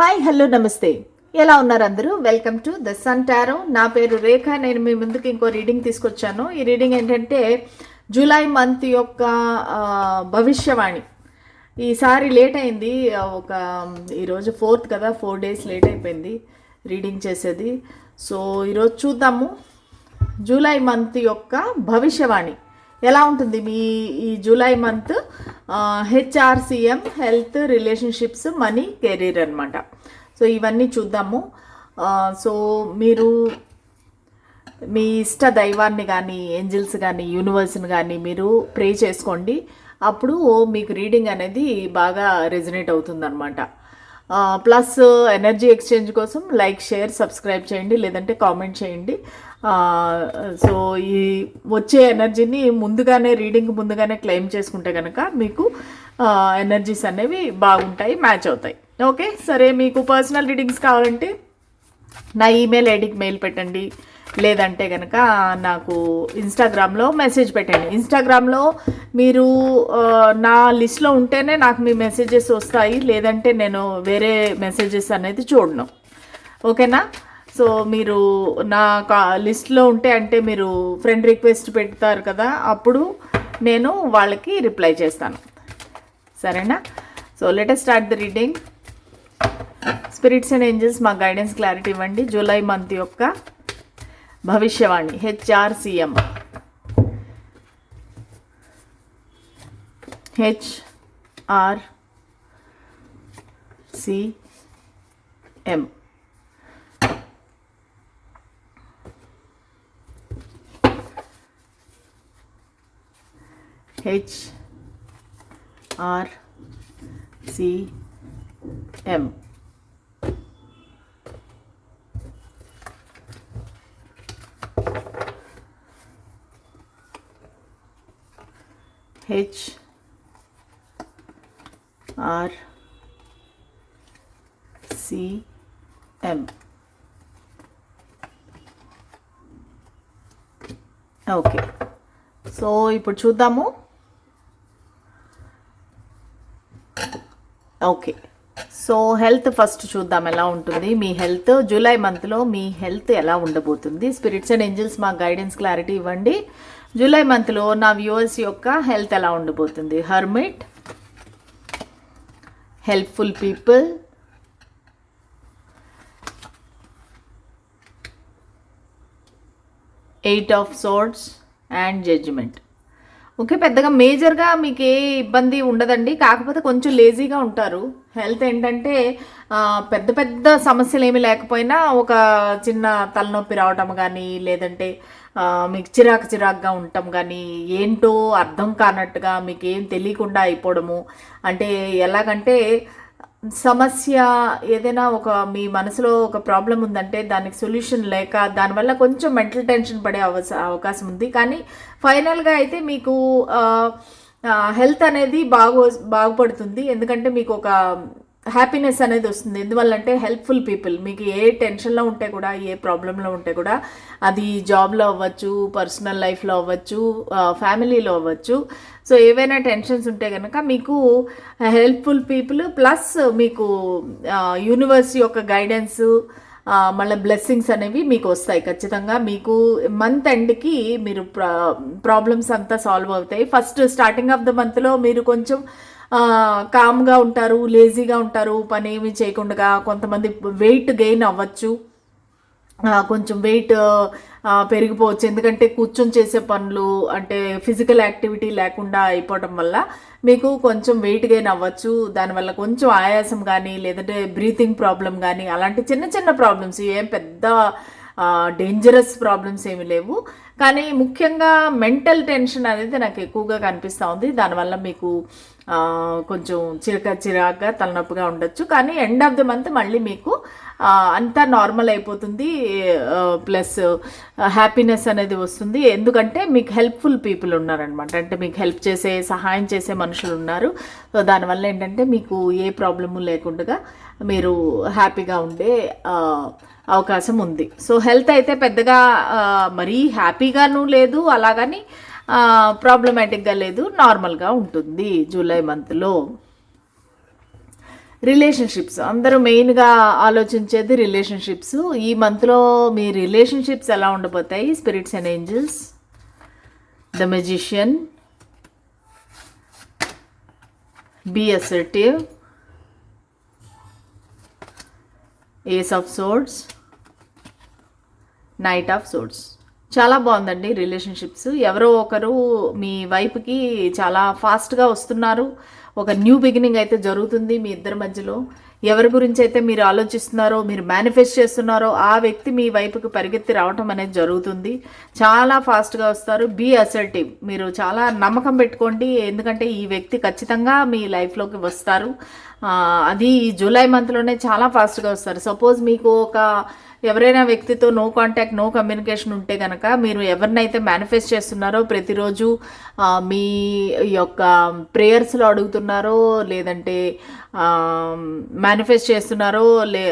Hi hello నమస్తే. ఎలా ఉన్నారు అందరూ? Welcome to the sun tarot నా పేరు రేఖ. నేను మీ ముందుకు ఇంకో రీడింగ్ తీసుకొచ్చాను. ఈ రీడింగ్ ఏంటంటే జూలై మంత్ యొక్క భవిష్యవాణి. ఈసారి లేట్ అయింది. ఒక ఈరోజు ఫోర్త్ కదా ఫోర్ డేస్ లేట్ అయిపోయింది రీడింగ్ చేసేది. సో ఈరోజు చూద్దాము. జూలై మంత్ యొక్క భవిష్యవాణి. ఎలా ఉంటుంది మీ ఈ July month HRCM health relationships money career అనమాట సో ఇవన్నీ చూద్దాము. సో మీరు మీ ఇష్ట దైవాన్ని కానీ ఏంజిల్స్ కానీ యూనివర్స్ని కానీ మీరు ప్రే చేసుకోండి. అప్పుడు మీకు రీడింగ్ అనేది బాగా రెజినేట్ అవుతుందన్నమాట. ప్లస్ ఎనర్జీ ఎక్స్చేంజ్ కోసం లైక్ షేర్ సబ్స్క్రైబ్ చేయండి. లేదంటే కామెంట్ చేయండి. సో ఈ వచ్చే ఎనర్జీని ముందుగానే రీడింగ్ ముందుగానే క్లెయిమ్ చేసుకుంటే కనుక మీకు ఎనర్జీస్ అనేవి బాగుంటాయి మ్యాచ్ అవుతాయి. ఓకే? సరే మీకు పర్సనల్ రీడింగ్స్ కావాలంటే నా ఈమెయిల్ ఐడికి మెయిల్ పెట్టండి. లేదంటే కనుక నాకు ఇన్స్టాగ్రామ్లో మెసేజ్ పెట్టండి. ఇన్స్టాగ్రామ్లో మీరు నా లిస్ట్లో ఉంటేనే నాకు మీ మెసేజెస్ వస్తాయి. లేదంటే నేను వేరే మెసేజెస్ అనేది చూడను. ఓకేనా? సో మీరు నా లిస్ట్లో ఉంటే అంటే మీరు ఫ్రెండ్ రిక్వెస్ట్ పెడతారు కదా అప్పుడు నేను వాళ్ళకి రిప్లై చేస్తాను. సరేనా? So let's start the reading spirits and angels మా గైడెన్స్ క్లారిటీ ఇవ్వండి. జూలై మంత్ యొక్క భవిష్యవాణి HRCM HR CM HR CM H R CM okay so ఇప్పుడు చూద్దాము ఓకే సో హెల్త్ ఫస్ట్ చూద్దాం ఎలా ఉంటుంది. మీ హెల్త్ జూలై మంత్లో మీ హెల్త్ ఎలా ఉండబోతుంది. స్పిరిట్స్ అండ్ ఏంజల్స్ మా గైడెన్స్ క్లారిటీ ఇవ్వండి. జూలై మంత్లో నా వ్యూవర్స్ యొక్క హెల్త్ ఎలా ఉండబోతుంది. Hermit helpful people eight of swords and judgement okay పెద్దగా మేజర్గా మీకు ఏ ఇబ్బంది ఉండదండి. కాకపోతే కొంచెం లేజీగా ఉంటారు. హెల్త్ ఏంటంటే పెద్ద పెద్ద సమస్యలు ఏమి లేకపోయినా ఒక చిన్న తలనొప్పి రావటం కానీ లేదంటే మీకు చిరాకు చిరాకుగా ఉండటం కానీ ఏంటో అర్థం కానట్టుగా మీకు ఏం తెలియకుండా అయిపోవడము. అంటే ఎలాగంటే సమస్య ఏదైనా ఒక మీ మనసులో ఒక ప్రాబ్లం ఉందంటే దానికి సొల్యూషన్ లేక దానివల్ల కొంచెం మెంటల్ టెన్షన్ పడే అవస అవకాశం ఉంది. కానీ ఫైనల్గా అయితే మీకు హెల్త్ అనేది బాగు బాగుపడుతుంది. ఎందుకంటే మీకు ఒక హ్యాపీనెస్ అనేది వస్తుంది. ఎందువల్లంటే హెల్ప్ఫుల్ పీపుల్. మీకు ఏ టెన్షన్లో ఉంటే కూడా ఏ ప్రాబ్లంలో ఉంటే కూడా అది జాబ్లో అవ్వచ్చు పర్సనల్ లైఫ్లో అవ్వచ్చు ఫ్యామిలీలో అవ్వచ్చు. సో ఏవైనా టెన్షన్స్ ఉంటే కనుక మీకు హెల్ప్ఫుల్ పీపుల్ ప్లస్ మీకు యూనివర్స్ యొక్క గైడెన్స్ మళ్ళీ బ్లెస్సింగ్స్ అనేవి మీకు వస్తాయి ఖచ్చితంగా. మీకు మంత్ ఎండ్కి మీరు ప్రా ప్రాబ్లమ్స్ అంతా సాల్వ్ అవుతాయి. ఫస్ట్ స్టార్టింగ్ ఆఫ్ ద మంత్లో మీరు కొంచెం కామ్గా ఉంటారు లేజీగా ఉంటారు పని ఏమి చేయకుండా కొంతమంది వెయిట్ గెయిన్ అవ్వచ్చు. కొంచెం వెయిట్ పెరిగిపోవచ్చు. ఎందుకంటే కూర్చొని చేసే పనులు అంటే ఫిజికల్ యాక్టివిటీ లేకుండా అయిపోవడం వల్ల మీకు కొంచెం వెయిట్ గెయిన్ అవ్వచ్చు. దానివల్ల కొంచెం ఆయాసం కానీ లేదంటే బ్రీతింగ్ ప్రాబ్లం కానీ అలాంటి చిన్న చిన్న ప్రాబ్లమ్స్ ఏం పెద్ద డేంజరస్ ప్రాబ్లమ్స్ ఏమి లేవు. కానీ ముఖ్యంగా మెంటల్ టెన్షన్ అనేది నాకు ఎక్కువగా కనిపిస్తూ ఉంది. దానివల్ల మీకు కొంచెం చిరక చిరాగ్గా తలనొప్పిగా ఉండొచ్చు. కానీ ఎండ్ ఆఫ్ ది మంత్ మళ్ళీ మీకు అంతా నార్మల్ అయిపోతుంది. ప్లస్ హ్యాపీనెస్ అనేది వస్తుంది. ఎందుకంటే మీకు హెల్ప్ఫుల్ పీపుల్ ఉన్నారనమాట అంటే మీకు హెల్ప్ చేసే సహాయం చేసే మనుషులు ఉన్నారు. సో దానివల్ల ఏంటంటే మీకు ఏ ప్రాబ్లము లేకుండా మీరు హ్యాపీగా ఉండే అవకాశం ఉంది. సో హెల్త్ అయితే పెద్దగా మరీ హ్యాపీగాను లేదు అలాగని ప్రాబ్లమాటిక్గా లేదు నార్మల్గా ఉంటుంది జూలై మంత్లో. రిలేషన్షిప్స్ అందరూ మెయిన్గా ఆలోచించేది రిలేషన్షిప్స్. ఈ మంత్లో మీ రిలేషన్షిప్స్ ఎలా ఉండబోతాయి spirits and angels the magician be ace of swords knight of swords చాలా బాగుందండి రిలేషన్షిప్స్ ఎవరో ఒకరు మీ వైపుకి చాలా ఫాస్ట్గా వస్తున్నారు. ఒక న్యూ బిగినింగ్ అయితే జరుగుతుంది మీ ఇద్దరి మధ్యలో. ఎవరి గురించి అయితే మీరు ఆలోచిస్తున్నారో మీరు మేనిఫెస్ట్ చేస్తున్నారో ఆ వ్యక్తి మీ వైపుకి పరిగెత్తి రావటం అనేది జరుగుతుంది. చాలా ఫాస్ట్గా వస్తారు. బీ అసర్టివ్ మీరు చాలా నమ్మకం పెట్టుకోండి. ఎందుకంటే ఈ వ్యక్తి ఖచ్చితంగా మీ లైఫ్లోకి వస్తారు. అది ఈ జూలై మంత్లోనే చాలా ఫాస్ట్గా వస్తారు. సపోజ్ మీకు ఒక ఎవరైనా వ్యక్తితో నో కాంటాక్ట్ నో కమ్యూనికేషన్ ఉంటే కనుక మీరు ఎవరినైతే మేనిఫెస్ట్ చేస్తున్నారో ప్రతిరోజు మీ యొక్క ప్రేయర్స్లో అడుగుతున్నారో లేదంటే మేనిఫెస్ట్ చేస్తున్నారో లే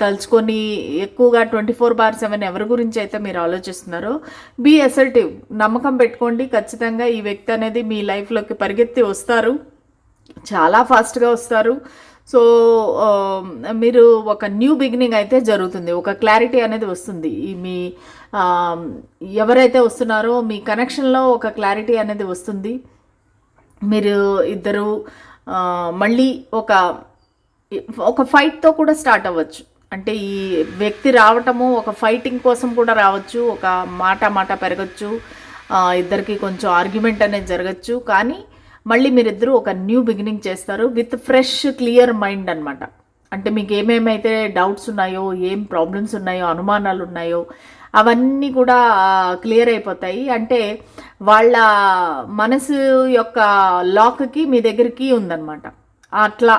తలుచుకొని ఎక్కువగా ట్వంటీ ఫోర్ బార్ సెవెన్ ఎవరి గురించి అయితే మీరు ఆలోచిస్తున్నారో బీ అసర్టివ్ నమ్మకం పెట్టుకోండి. ఖచ్చితంగా ఈ వ్యక్తి అనేది మీ లైఫ్లోకి పరిగెత్తి వస్తారు. చాలా ఫాస్ట్గా వస్తారు. సో మీరు ఒక న్యూ బిగినింగ్ అయితే జరుగుతుంది. ఒక క్లారిటీ అనేది వస్తుంది. ఈ మీ ఎవరైతే వస్తున్నారో మీ కనెక్షన్లో ఒక క్లారిటీ అనేది వస్తుంది. మీరు ఇద్దరు మళ్ళీ ఒక ఒక ఫైట్తో కూడా స్టార్ట్ అవ్వచ్చు. అంటే ఈ వ్యక్తి రావటము ఒక ఫైటింగ్ కోసం కూడా రావచ్చు. ఒక మాట మాట పెరగచ్చు. ఇద్దరికి కొంచెం ఆర్గ్యుమెంట్ అనేది జరగచ్చు. కానీ మళ్ళీ మీరిద్దరూ ఒక న్యూ బిగినింగ్ చేస్తారు విత్ ఫ్రెష్ క్లియర్ మైండ్ అనమాట అంటే మీకు ఏమేమైతే డౌట్స్ ఉన్నాయో ఏం ప్రాబ్లమ్స్ ఉన్నాయో అనుమానాలు ఉన్నాయో అవన్నీ కూడా క్లియర్ అయిపోతాయి. అంటే వాళ్ళ మనసు యొక్క లాక్కి మీ దగ్గరికి ఉందన్నమాట. అట్లా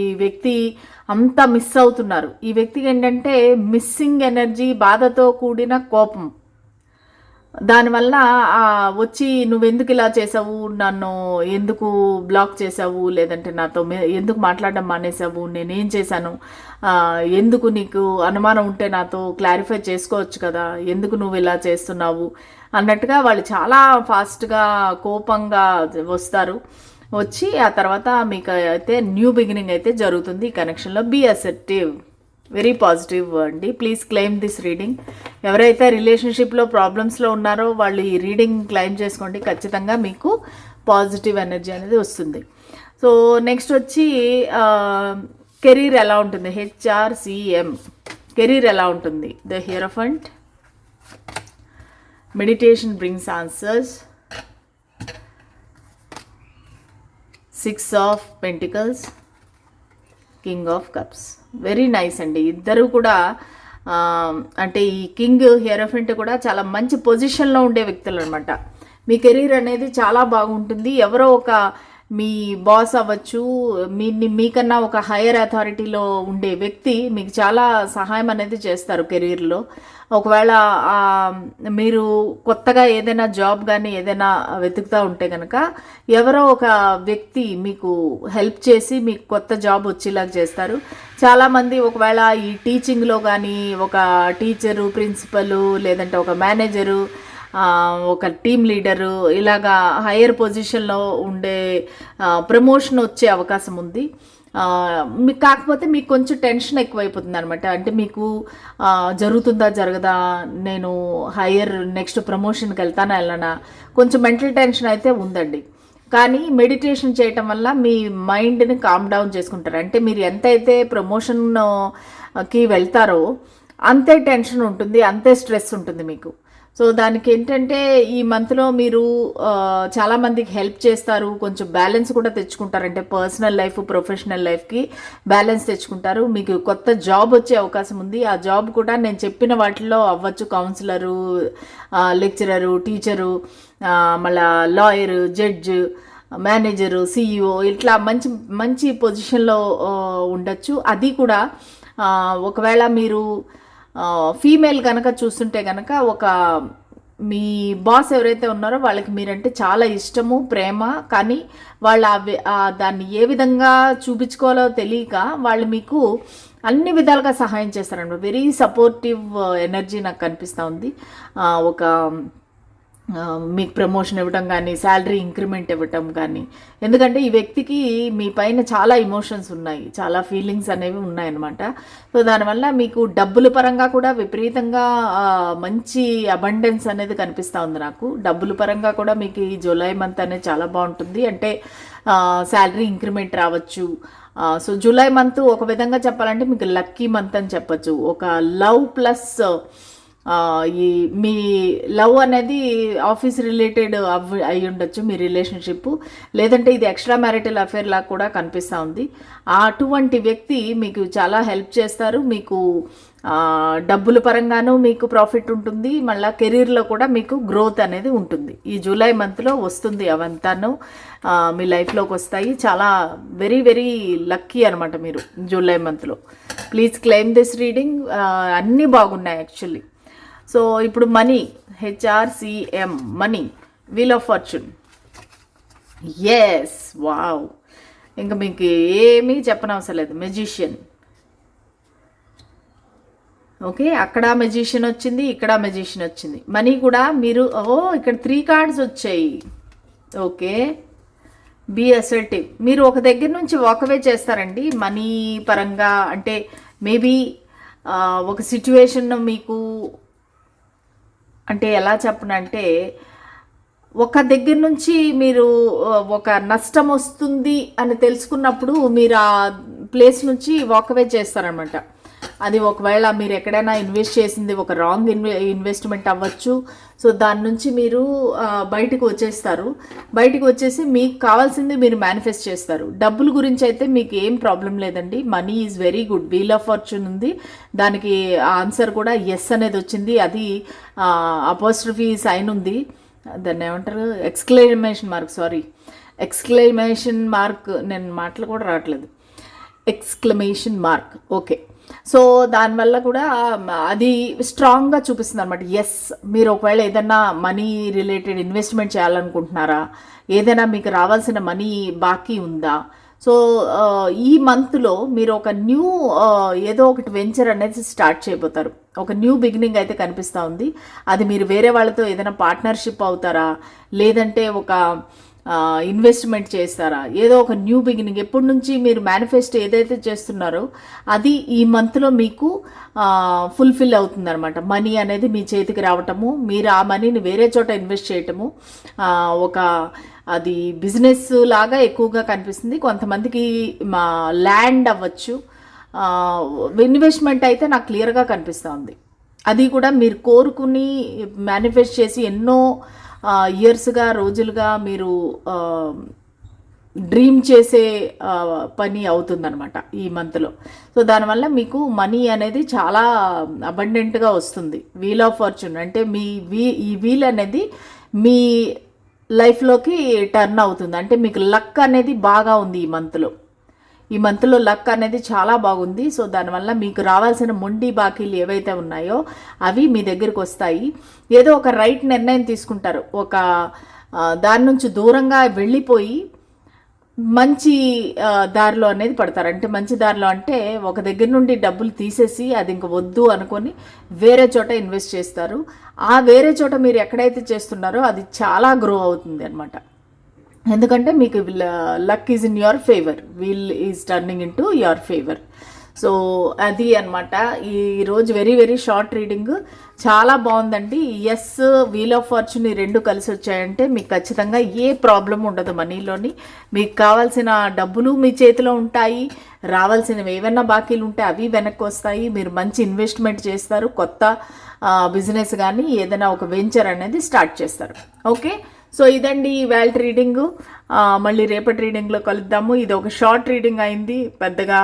ఈ వ్యక్తి అంతా మిస్ అవుతున్నారు. ఈ వ్యక్తికి ఏంటంటే మిస్సింగ్ ఎనర్జీ బాధతో కూడిన కోపం. దానివల్ల వచ్చి నువ్వెందుకు ఇలా చేసావు? నన్ను ఎందుకు బ్లాక్ చేసావు? లేదంటే నాతో మే- ఎందుకు మాట్లాడడం మానేసావు? నేనేం చేశాను? ఎందుకు నీకు అనుమానం ఉంటే నాతో క్లారిఫై చేసుకోవచ్చు కదా? ఎందుకు నువ్వు ఇలా చేస్తున్నావు? అన్నట్టుగా వాళ్ళు చాలా ఫాస్ట్గా కోపంగా వస్తారు. వచ్చి ఆ తర్వాత మీకు అయితే న్యూ బిగినింగ్ అయితే జరుగుతుంది ఈ కనెక్షన్లో బీ అసెప్టివ్. వెరీ పాజిటివ్ అండి. Please claim this reading. ఎవరైతే రిలేషన్షిప్లో ప్రాబ్లమ్స్లో ఉన్నారో వాళ్ళు ఈ రీడింగ్ క్లెయిమ్ చేసుకోండి. ఖచ్చితంగా మీకు పాజిటివ్ ఎనర్జీ అనేది వస్తుంది. సో నెక్స్ట్ వచ్చి కెరీర్ ఎలా ఉంటుంది? హెచ్ఆర్సిఎం. కెరీర్ ఎలా ఉంటుంది? The hierophant meditation brings answers. Six of pentacles. King of cups very nice అండి. ఇద్దరు కూడా అంటే ఈ కింగ్ హెరఫెంట్ కూడా చాలా మంచి పొజిషన్లో ఉండే వ్యక్తులు అనమాట మీ కెరీర్ అనేది చాలా బాగుంటుంది. ఎవరో ఒక మీ బాస్ అవ్వచ్చు మీ మీకన్నా ఒక హైయర్ అథారిటీలో ఉండే వ్యక్తి మీకు చాలా సహాయం అనేది చేస్తారు కెరీర్లో. ఒకవేళ మీరు కొత్తగా ఏదైనా జాబ్ కానీ ఏదైనా వెతుకుతూ ఉంటే కనుక ఎవరో ఒక వ్యక్తి మీకు హెల్ప్ చేసి మీకు కొత్త జాబ్ వచ్చేలాగా చేస్తారు. చాలామంది ఒకవేళ ఈ టీచింగ్లో కానీ ఒక టీచరు ప్రిన్సిపల్ లేదంటే ఒక మేనేజరు ఒక టీమ్ లీడరు ఇలాగా హయ్యర్ పొజిషన్లో ఉండే ప్రమోషన్ వచ్చే అవకాశం ఉంది. మీకు కాకపోతే మీకు కొంచెం టెన్షన్ ఎక్కువైపోతుంది అనమాట అంటే మీకు జరుగుతుందా జరగదా నేను హయ్యర్ నెక్స్ట్ ప్రమోషన్కి వెళ్తానా వెళ్ళనా? కొంచెం మెంటల్ టెన్షన్ అయితే ఉందండి. కానీ మెడిటేషన్ చేయటం వల్ల మీ మైండ్ని కామ్ డౌన్ చేసుకుంటారు. అంటే మీరు ఎంతైతే ప్రమోషన్కి వెళ్తారో అంతే టెన్షన్ ఉంటుంది అంతే స్ట్రెస్ ఉంటుంది మీకు. సో దానికి ఏంటంటే ఈ మంత్లో మీరు చాలామందికి హెల్ప్ చేస్తారు. కొంచెం బ్యాలెన్స్ కూడా తెచ్చుకుంటారు. అంటే పర్సనల్ లైఫ్ ప్రొఫెషనల్ లైఫ్కి బ్యాలెన్స్ తెచ్చుకుంటారు. మీకు కొత్త జాబ్ వచ్చే అవకాశం ఉంది. ఆ జాబ్ కూడా నేను చెప్పిన వాటిలో అవ్వచ్చు. కౌన్సిలరు లెక్చరరు టీచరు మళ్ళా లాయరు జడ్జ్ మేనేజరు సీఈఓ ఇట్లా మంచి మంచి పొజిషన్లో ఉండొచ్చు. అది కూడా ఒకవేళ మీరు ఫీమేల్ కనుక చూస్తుంటే కనుక ఒక మీ బాస్ ఎవరైతే ఉన్నారో వాళ్ళకి మీరంటే చాలా ఇష్టము ప్రేమ. కానీ వాళ్ళు దాన్ని ఏ విధంగా చూపించుకోవాలో తెలియక వాళ్ళు మీకు అన్ని విధాలుగా సహాయం చేస్తారన్నమాట. వెరీ సపోర్టివ్ ఎనర్జీ నాకు కనిపిస్తూ ఉంది. ఒక మీకు ప్రమోషన్ ఇవ్వటం కానీ శాలరీ ఇంక్రిమెంట్ ఇవ్వటం కానీ. ఎందుకంటే ఈ వ్యక్తికి మీ పైన చాలా ఇమోషన్స్ ఉన్నాయి. చాలా ఫీలింగ్స్ అనేవి ఉన్నాయన్నమాట. సో దానివల్ల మీకు డబ్బుల పరంగా కూడా విపరీతంగా మంచి అబండెన్స్ అనేది కనిపిస్తూ ఉంది నాకు. డబ్బుల పరంగా కూడా మీకు ఈ జూలై మంత్ అనేది చాలా బాగుంటుంది. అంటే శాలరీ ఇంక్రిమెంట్ రావచ్చు. సో జూలై మంత్ ఒక విధంగా చెప్పాలంటే మీకు లక్కీ మంత్ అని చెప్పొచ్చు. ఒక లవ్ ప్లస్ ఈ మీ లవ్ అనేది ఆఫీస్ రిలేటెడ్ అవ్ అయి ఉండొచ్చు మీ రిలేషన్షిప్. లేదంటే ఇది ఎక్స్ట్రా మ్యారిటల్ అఫేర్ లాగా కూడా కనిపిస్తూ ఉంది. ఆ అటువంటి వ్యక్తి మీకు చాలా హెల్ప్ చేస్తారు. మీకు డబ్బుల పరంగానూ మీకు ప్రాఫిట్ ఉంటుంది. మళ్ళీ కెరీర్లో కూడా మీకు గ్రోత్ అనేది ఉంటుంది. ఈ జూలై మంత్లో వస్తుంది అవంతాను. మీ లైఫ్లోకి వస్తాయి. చాలా వెరీ వెరీ లక్కీ అనమాట మీరు జూలై మంత్లో. Please claim this reading. అన్నీ బాగున్నాయి యాక్చువల్లీ. సో ఇప్పుడు money HRCM money wheel of fortune yes wow ఇంకా మీకు ఏమీ చెప్పనవసరం లేదు. మెజిషియన్ ఓకే అక్కడ మెజిషియన్ వచ్చింది ఇక్కడ మెజిషియన్ వచ్చింది. మనీ కూడా మీరు ఓ ఇక్కడ త్రీ కార్డ్స్ వచ్చాయి. ఓకే బీ అసర్టివ్ మీరు ఒక దగ్గర నుంచి వాకవే చేస్తారండి. మనీ పరంగా అంటే మేబీ ఒక సిచ్యువేషన్ మీకు అంటే ఎలా చెప్పనంటే ఒక దగ్గర నుంచి మీరు ఒక నష్టం వస్తుంది అని తెలుసుకున్నప్పుడు మీరు ఆ ప్లేస్ నుంచి వాకవే చేస్తారనమాట అది ఒకవేళ మీరు ఎక్కడైనా ఇన్వెస్ట్ చేసింది ఒక రాంగ్ ఇన్వె ఇన్వెస్ట్మెంట్ అవ్వచ్చు. సో దాని నుంచి మీరు బయటకు వచ్చేస్తారు. బయటకు వచ్చేసి మీకు కావాల్సింది మీరు మేనిఫెస్ట్ చేస్తారు. డబ్బుల గురించి అయితే మీకు ఏం ప్రాబ్లం లేదండి. Money is very good. Wheel of fortune ఉంది. దానికి ఆన్సర్ కూడా ఎస్ అనేది వచ్చింది. అది అపోస్ట్రఫీ సైన్ ఉంది. దాన్ని ఏమంటారు? Exclamation mark sorry. Exclamation mark నేను మాటలు కూడా రావట్లేదు. Exclamation mark. ఓకే. సో దానివల్ల కూడా అది స్ట్రాంగ్గా చూపిస్తుంది అనమాట ఎస్ మీరు ఒకవేళ ఏదైనా మనీ రిలేటెడ్ ఇన్వెస్ట్మెంట్ చేయాలనుకుంటున్నారా ఏదైనా మీకు రావాల్సిన మనీ బాకీ ఉందా? సో ఈ మంత్లో మీరు ఒక న్యూ ఏదో ఒకటి వెంచర్ అనేది స్టార్ట్ చేయబోతారు. ఒక న్యూ బిగినింగ్ అయితే కనిపిస్తూ ఉంది. అది మీరు వేరే వాళ్ళతో ఏదైనా పార్ట్నర్షిప్ అవుతారా? లేదంటే ఒక ఇన్వెస్ట్మెంట్ చేస్తారా? ఏదో ఒక న్యూ బిగినింగ్ ఎప్పటి నుంచి మీరు మేనిఫెస్టో ఏదైతే చేస్తున్నారో అది ఈ మంత్లో మీకు ఫుల్ఫిల్ అవుతుంది అనమాట మనీ అనేది మీ చేతికి రావటము మీరు ఆ మనీని వేరే చోట ఇన్వెస్ట్ చేయటము ఒక అది బిజినెస్ లాగా ఎక్కువగా కనిపిస్తుంది. కొంతమందికి మా ల్యాండ్ అవ్వచ్చు. ఇన్వెస్ట్మెంట్ అయితే నాకు క్లియర్గా కనిపిస్తూ ఉంది. అది కూడా మీరు కోరుకుని మేనిఫెస్ట్ చేసి ఎన్నో ఇయర్స్గా రోజులుగా మీరు డ్రీమ్ చేసే పని అవుతుందన్నమాట ఈ మంత్లో సో దానివల్ల మీకు మనీ అనేది చాలా అబండెంట్గా వస్తుంది. వీల్ ఆఫ్ ఫార్చ్యూన్ అంటే మీ వీ ఈ వీల్ అనేది మీ లైఫ్లోకి టర్న్ అవుతుంది. అంటే మీకు లక్ అనేది బాగా ఉంది ఈ మంత్లో ఈ మంత్లో లక్ అనేది చాలా బాగుంది. సో దానివల్ల మీకు రావాల్సిన మొండి బాకీలు ఏవైతే ఉన్నాయో అవి మీ దగ్గరికి వస్తాయి. ఏదో ఒక రైట్ నిర్ణయం తీసుకుంటారు. ఒక దాని నుంచి దూరంగా వెళ్ళిపోయి మంచి దారిలో అనేది పడతారు. అంటే మంచి దారిలో అంటే ఒక దగ్గర నుండి డబ్బులు తీసేసి అది ఇంక వద్దు అనుకొని వేరే చోట ఇన్వెస్ట్ చేస్తారు. ఆ వేరే చోట మీరు ఎక్కడైతే చేస్తున్నారో అది చాలా గ్రో అవుతుంది అనమాట ఎందుకంటే మీకు luck is in your favour wheel is turning in to your favour so అది అనమాట ఈరోజు వెరీ వెరీ షార్ట్ రీడింగ్ చాలా బాగుందండి. ఎస్ వీల్ ఆఫ్ ఫార్చ్యూన్ ఈ రెండు కలిసి వచ్చాయంటే మీకు ఖచ్చితంగా ఏ ప్రాబ్లం ఉండదు మనీలోని మీకు కావాల్సిన డబ్బులు మీ చేతిలో ఉంటాయి. రావాల్సినవి ఏవైనా బాకీలు ఉంటే అవి వెనక్కి వస్తాయి. మీరు మంచి ఇన్వెస్ట్మెంట్ చేస్తారు. కొత్త బిజినెస్ కానీ ఏదైనా ఒక వెంచర్ అనేది స్టార్ట్ చేస్తారు. ఓకే సో ఇదండి ఈ రీడింగు. మళ్ళీ రేపటి రీడింగ్లో కలుద్దాము. ఇది ఒక షార్ట్ రీడింగ్ అయింది. పెద్దగా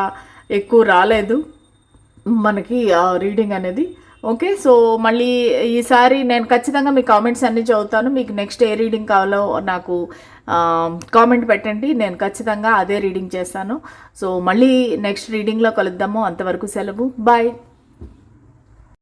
ఎక్కువ రాలేదు మనకి రీడింగ్ అనేది. ఓకే సో మళ్ళీ ఈసారి నేను ఖచ్చితంగా మీ కామెంట్స్ అన్నీ చదువుతాను. మీకు నెక్స్ట్ ఏ రీడింగ్ కావాలో నాకు కామెంట్ పెట్టండి. నేను ఖచ్చితంగా అదే రీడింగ్ చేస్తాను. సో మళ్ళీ నెక్స్ట్ రీడింగ్లో కలుద్దాము. అంతవరకు సెలవు. బాయ్.